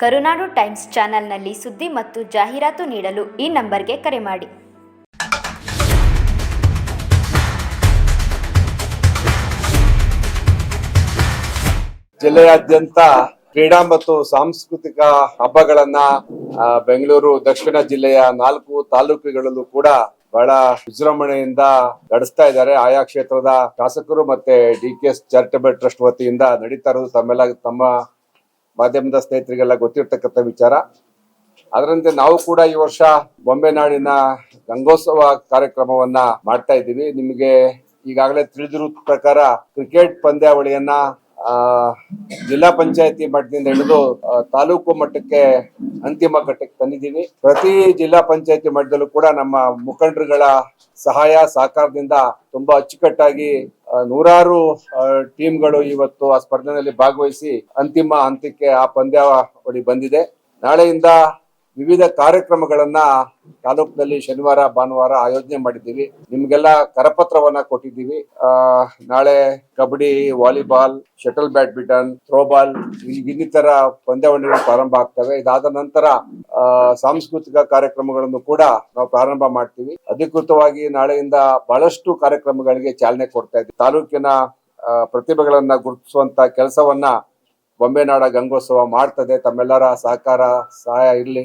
ಕರುನಾಡು times ಚಾನೆಲ್ನಲ್ಲಿ ಸುದ್ದಿ ಮತ್ತು ಜಾಹೀರಾತು ನೀಡಲು ಈ ನಂಬರ್ಗೆ ಕರೆ ಮಾಡಿ. ಜಿಲ್ಲೆಯಾದ್ಯಂತ ಕ್ರೀಡಾ ಮತ್ತು ಸಾಂಸ್ಕೃತಿಕ ಹಬ್ಬಗಳನ್ನ ಬೆಂಗಳೂರು, ದಕ್ಷಿಣ ಜಿಲ್ಲೆಯ ನಾಲ್ಕು ತಾಲೂಕುಗಳಲ್ಲೂ ಕೂಡ ಬಹಳ ವಿಜೃಂಭಣೆಯಿಂದ ನಡೆಸ್ತಾ ಇದ್ದಾರೆ. ಆಯಾ ಕ್ಷೇತ್ರದ ಶಾಸಕರು ಮತ್ತೆ D K S charitable trust ವತಿಯಿಂದ ನಡೀತಾ ಇರೋದು ತಮ್ಮೆಲ್ಲ ತಮ್ಮ ಮಾಧ್ಯಮದ ಸ್ನೇಹಿತರಿಗೆಲ್ಲ ಗೊತ್ತಿರ್ತಕ್ಕಂಥ ವಿಚಾರ. ಅದರಂತೆ ನಾವು ಕೂಡ ಈ ವರ್ಷ ಬೊಂಬೆ ನಾಡಿನ ಗಂಗೋತ್ಸವ ಕಾರ್ಯಕ್ರಮವನ್ನ ಮಾಡ್ತಾ ಇದ್ದೀವಿ. ನಿಮಗೆ ಈಗಾಗಲೇ ತಿಳಿದಿರೋ ಪ್ರಕಾರ ಕ್ರಿಕೆಟ್ ಪಂದ್ಯಾವಳಿಯನ್ನ ಜಿಲ್ಲಾ ಪಂಚಾಯತಿ ಮಟ್ಟದಿಂದ ಹಿಡಿದು ತಾಲೂಕು ಮಟ್ಟಕ್ಕೆ ಅಂತಿಮ ಘಟ್ಟಕ್ಕೆ ತಂದಿದ್ದೀವಿ. ಪ್ರತಿ ಜಿಲ್ಲಾ ಪಂಚಾಯತಿ ಮಟ್ಟದಲ್ಲೂ ಕೂಡ ನಮ್ಮ ಮುಖಂಡರುಗಳ ಸಹಾಯ, ಸಹಕಾರದಿಂದ ತುಂಬಾ ಅಚ್ಚುಕಟ್ಟಾಗಿ ನೂರಾರು ಟೀಮ್ಗಳು ಇವತ್ತು ಆ ಸ್ಪರ್ಧೆಯಲ್ಲಿ ಭಾಗವಹಿಸಿ ಅಂತಿಮ ಹಂತಕ್ಕೆ ಆ ಪಂದ್ಯಾವಳಿ ಬಂದಿದೆ. ನಾಳೆಯಿಂದ ವಿವಿಧ ಕಾರ್ಯಕ್ರಮಗಳನ್ನ ತಾಲೂಕಿನಲ್ಲಿ ಶನಿವಾರ, ಭಾನುವಾರ ಆಯೋಜನೆ ಮಾಡಿದ್ದೀವಿ. ನಿಮ್ಗೆಲ್ಲ ಕರಪತ್ರವನ್ನ ಕೊಟ್ಟಿದ್ದೀವಿ. ನಾಳೆ kabaddi, volleyball, shuttle badminton, throwball ಇನ್ನಿತರ ಪಂದ್ಯಾವಳಿಗಳು ಪ್ರಾರಂಭ ಆಗ್ತವೆ. ಇದಾದ ನಂತರ ಸಾಂಸ್ಕೃತಿಕ ಕಾರ್ಯಕ್ರಮಗಳನ್ನು ಕೂಡ ನಾವು ಪ್ರಾರಂಭ ಮಾಡ್ತೀವಿ. ಅಧಿಕೃತವಾಗಿ ನಾಳೆಯಿಂದ ಬಹಳಷ್ಟು ಕಾರ್ಯಕ್ರಮಗಳಿಗೆ ಚಾಲನೆ ಕೊಡ್ತಾ ಇದ್ದೀವಿ. ತಾಲೂಕಿನ ಪ್ರತಿಭೆಗಳನ್ನ ಗುರುತಿಸುವಂತ ಕೆಲಸವನ್ನ ಬೊಂಬೆನಾಡ ಗಂಗೋತ್ಸವ ಮಾಡ್ತದೆ. ತಮ್ಮೆಲ್ಲರ ಸಹಕಾರ, ಸಹಾಯ ಇರಲಿ.